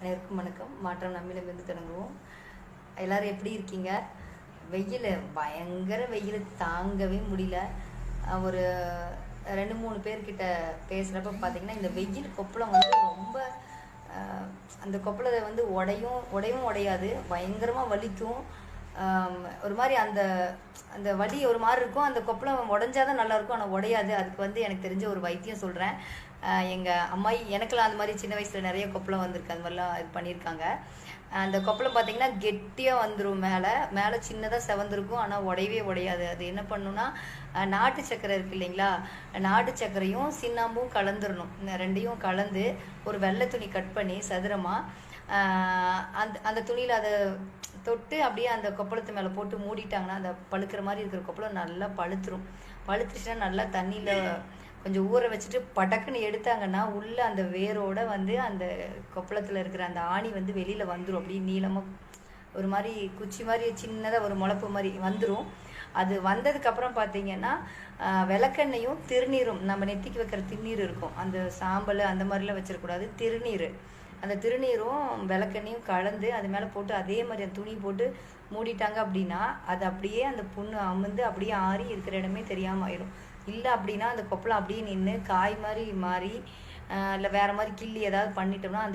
அனைவருக்கும் வணக்கம். மாற்றம் நம்மிடமிருந்து தொடங்குவோம். எல்லாரும் எப்படி இருக்கீங்க? வெயில் பயங்கர வெயில். தாங்கவே முடியல. ஒரு ரெண்டு மூணு பேர்கிட்ட பேசுகிறப்ப பார்த்தீங்கன்னா இந்த வெயில் கொப்பளம் வந்து ரொம்ப அந்த கொப்பளத்தை வந்து உடையும் உடையும் உடையாது. பயங்கரமாக வலிக்கும். ஒரு மாதிரி அந்த அந்த வலி ஒரு மாதிரி இருக்கும். அந்த கொப்பளம் உடஞ்சாதான் நல்லா இருக்கும் ஆனால் உடையாது. அதுக்கு வந்து எனக்கு தெரிஞ்ச ஒரு வைத்தியம் சொல்கிறேன் எங்கள் அம்மாயி எனக்கெல்லாம் அந்த மாதிரி சின்ன வயசில் நிறைய கொப்பளம் வந்திருக்கு. அது மாதிரிலாம் இது பண்ணியிருக்காங்க. அந்த கொப்பளம் பார்த்தீங்கன்னா கெட்டியாக வந்துடும் மேலே. மேலே சின்னதாக செவந்திருக்கும் ஆனால் உடையவே உடையாது. அது என்ன பண்ணுன்னா நாட்டு சக்கரை இருக்கு இல்லைங்களா? நாட்டு சக்கரையும் சின்னாம்பும் கலந்துடணும் இந்த ரெண்டையும் கலந்து ஒரு வெள்ளை துணி கட் பண்ணி சதுரமாக அந்த அந்த துணியில் அதை தொட்டு அப்படியே அந்த கொப்பளத்து மேலே போட்டு மூடிட்டாங்கன்னா அந்த பழுக்கிற மாதிரி இருக்கிற கொப்பளம் நல்லா பழுத்துரும். பழுத்துச்சுன்னா நல்லா தண்ணியில் கொஞ்சம் ஊற வச்சுட்டு படக்குன்னு எடுத்தாங்கன்னா உள்ளே அந்த வேரோட வந்து அந்த கொப்பளத்தில் இருக்கிற அந்த ஆணி வந்து வெளியில் வந்துடும் அப்படியே நீளமாக ஒரு மாதிரி குச்சி மாதிரி சின்னதாக ஒரு முளப்பு மாதிரி வந்துடும் அது வந்ததுக்கப்புறம் பார்த்தீங்கன்னா விளக்கெண்ணையும் திருநீரும் நம்ம நெத்திக்கு வைக்கிற திருநீர் இருக்கும். அந்த சாம்பல் அந்த மாதிரிலாம் வச்சிடக்கூடாது திருநீர். அந்த திருநீரும் விளக்கெண்ணையும் கலந்து அது மேலே போட்டு அதே மாதிரி அந்த துணி போட்டு மூடிட்டாங்க அப்படின்னா அது அப்படியே அந்த புண்ணு அமுந்து அப்படியே ஆறி இருக்கிற இடமே தெரியாமல் ஆயிடும். இல்லை அப்படின்னா அந்த கொப்பளம் அப்படியே நின்று காய் மாதிரி மாறி இல்லை வேறு மாதிரி கிள்ளி ஏதாவது பண்ணிட்டோம்னா அந்த